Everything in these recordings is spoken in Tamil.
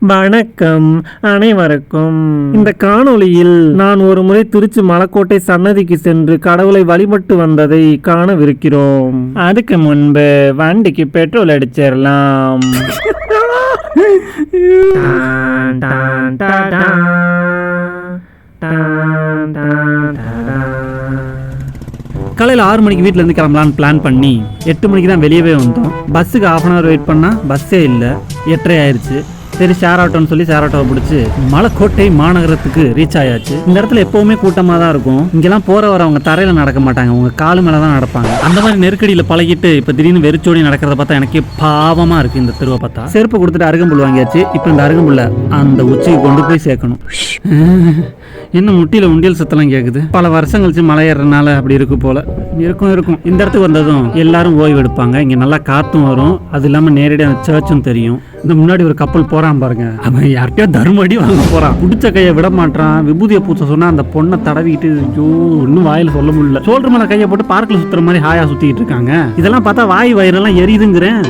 வணக்கம் அனைவருக்கும். இந்த காணொளியில் நான் ஒரு முறை திருச்சி மலக்கோட்டை சன்னதிக்கு சென்று கடவுளை வழிபட்டு வந்ததை காணவிருக்கிறோம். அதுக்கு முன்பு வண்டிக்கு பெட்ரோல் அடிச்சிடலாம். காலையில் ஆறு மணிக்கு வீட்டிலேருந்து கிளம்பலான்னு பிளான் பண்ணி எட்டு மணிக்கு தான் வெளியவே வந்தோம். பஸ்ஸுக்கு ஆஃப் அன் ஹவர் வெயிட் பண்ணால் பஸ்ஸே இல்லை. எட்டரை ஆயிடுச்சு சரி ஷேர் ஆட்டோன்னு சொல்லி ஷேர் ஆட்டோவை பிடிச்சி மலைக்கோட்டை மாநகரத்துக்கு ரீச் ஆயாச்சு. இந்த இடத்துல எப்போவுமே கூட்டமாக தான் இருக்கும். இங்கெல்லாம் போகிற வரவங்க தரையில் நடக்க மாட்டாங்க. அவங்க காலு மேலே தான் நடப்பாங்க. அந்த மாதிரி நெருக்கடியில் பழகிட்டு இப்போ திடீர்னு வெறிச்சோடி நடக்கிறத பார்த்தா எனக்கே பாவமாக இருக்குது இந்த தெருவை பார்த்தா. செருப்பு கொடுத்துட்டு அருகம்புல் வாங்கியாச்சு. இப்போ இந்த அருகம்புல்ல அந்த உச்சிக்கு கொண்டு போய் சேர்க்கணும். என்ன முட்டியில் உண்டியல் சத்தெல்லாம் கேட்குது பல வருஷம் கழிச்சு மலை ஏறுறதுனால அப்படி இருக்கும் போல. இருக்கும் இருக்கும். இந்த இடத்துக்கு வந்ததும் எல்லாரும் ஓய்வு எடுப்பாங்க. இங்கே நல்லா காற்றும் வரும். அது இல்லாமல் நேரடியாக அந்த சர்ச்சும் தெரியும். இந்த முன்னாடி ஒரு கப்பல் போறான் பாருங்க. அவன் யார்கிட்டயோ தர்மடி வாங்க போறான். பிடிச்ச கையை விட மாட்டான் விபூதியை பூச்ச சொன்னா அந்த பொண்ணை தடவிக்கிட்டு ஐயோ இன்னும் வாயில சொல்ல முடியல. சோல்டர் மேல கையை போட்டு பார்க்கில் சுத்துற மாதிரி ஹாயா சுத்திட்டு இருக்காங்க. இதெல்லாம் பார்த்தா வாய் வயிறெல்லாம் எரியுதுங்கிறேன்.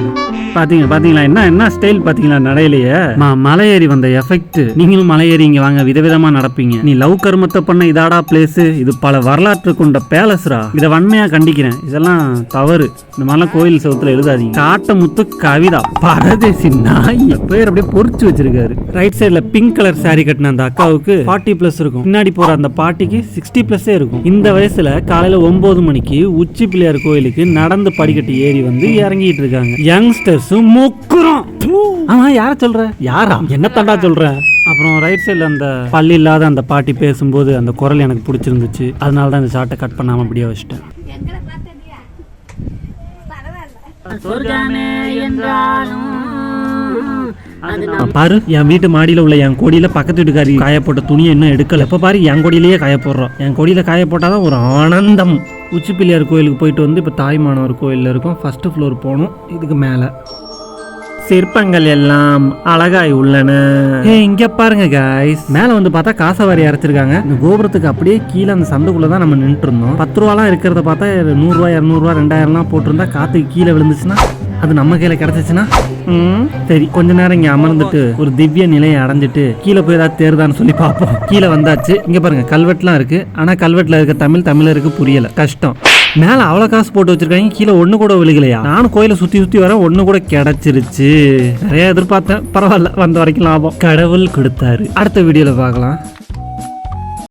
பாத்தீங்க பாத்தீங்களா? என்ன என்ன ஸ்டைல் பாத்தீங்களா நடையிலேயே? மலை ஏறி வந்த எஃபெக்ட் நீங்களும் மலை ஏறி இங்க வாங்க விதவிதமா நடப்பீங்க. நீ லவ் கருமத்தை பண்ண இதாடா பிளேஸ் இது பல வரலாற்று கொண்ட பேலஸ்ரா இதை வன்மையா கண்டிக்கிறேன். இதெல்லாம் தவறு. இந்த மாதிரிலாம் கோயில் செவத்துல எழுதாதீங்க. காட்டமுத்து கவிதா. பரதேசி நாய். பேர் அப்படியே பொறிச்சு வச்சிருக்காரு. ரைட் சைடுல பிங்க் கலர் சாரி கட்டின அந்த அக்காவுக்கு ஃபார்ட்டி பிளஸ் இருக்கும். பின்னாடி போற அந்த பாட்டிக்கு சிக்ஸ்டி பிளஸ்ஸே இருக்கும். இந்த வயசுல காலையில ஒன்பது மணிக்கு உச்சி பிள்ளையார் கோயிலுக்கு நடந்து படிக்கட்டு ஏறி வந்து இறங்கிட்டு இருக்காங்க. யங்ஸ்டர் யங்ஸ்டர்ஸ் முக்குறோம். ஆமா யார சொல்ற? யாரா? என்ன தண்டா சொல்ற? அப்புறம் ரைட் சைடில் அந்த பல்லு இல்லாத அந்த பாட்டி பேசும்போது அந்த குரல் எனக்கு பிடிச்சிருந்துச்சு. அதனால தான் இந்த ஷார்ட்டை கட் பண்ணாமல் அப்படியே வச்சிட்டேன். பாரு என் வீட்டு மாடியில உள்ள என் கொடியில பக்கத்து வீட்டுக்காரி காய போட்ட துணியை இன்னும் எடுக்கல. எப்ப பாரு என் கொடியிலேயே காய போடுறோம் என் கொடியில காய போட்டாதான் ஒரு ஆனந்தம். உச்சி பிள்ளையார் கோயிலுக்கு போயிட்டு வந்து இப்போ தாய்மானவர் கோயிலில் இருக்கும். ஃபர்ஸ்ட் ஃப்ளோர் போகணும். இதுக்கு மேலே. சிற்பங்கள் எல்லாம் அழகாய் உள்ளன. ஏ இங்க பாருங்க காய்ஸ் மேல வந்து பார்த்தா காசவாரி அரைச்சிருக்காங்க. இந்த கோபுரத்துக்கு அப்படியே கீழே அந்த சந்துக்குள்ள தான் நம்ம நின்றுட்டு இருந்தோம். பத்து ரூபாலாம் இருக்கிறத பார்த்தா நூறுரூவா இரநூறுவா ரெண்டாயிரம்லாம் போட்டிருந்தா காத்துக்கு கீழே விழுந்துச்சுன்னா அது நம்ம கையில கிடைச்சிச்சுன்னா? சரி. கொஞ்ச நேரம் இங்க அமர்ந்துட்டு ஒரு திவ்ய நிலையை அடைஞ்சிட்டு கீழே போய் ஏதாவது தேர்தான்னு சொல்லி பார்ப்போம். கீழே வந்தாச்சு. இங்க பாருங்க கல்வெட்டுலாம் இருக்கு. ஆனா கல்வெட்டுல இருக்க தமிழ் தமிழருக்கு புரியல. கஷ்டம். மேல அவ்வளவு காசு போட்டு வச்சிருக்காங்க. கீழே ஒண்ணு கூட விழுகலையா? நானும் கோயிலை சுத்தி சுத்தி வர ஒண்ணு கூட கிடைச்சிருச்சு. நிறைய எதிர்பார்த்தேன். பரவாயில்ல வந்த வரைக்கும் லாபம். கடவுள் கொடுத்தாரு. அடுத்த வீடியோல பார்க்கலாம்.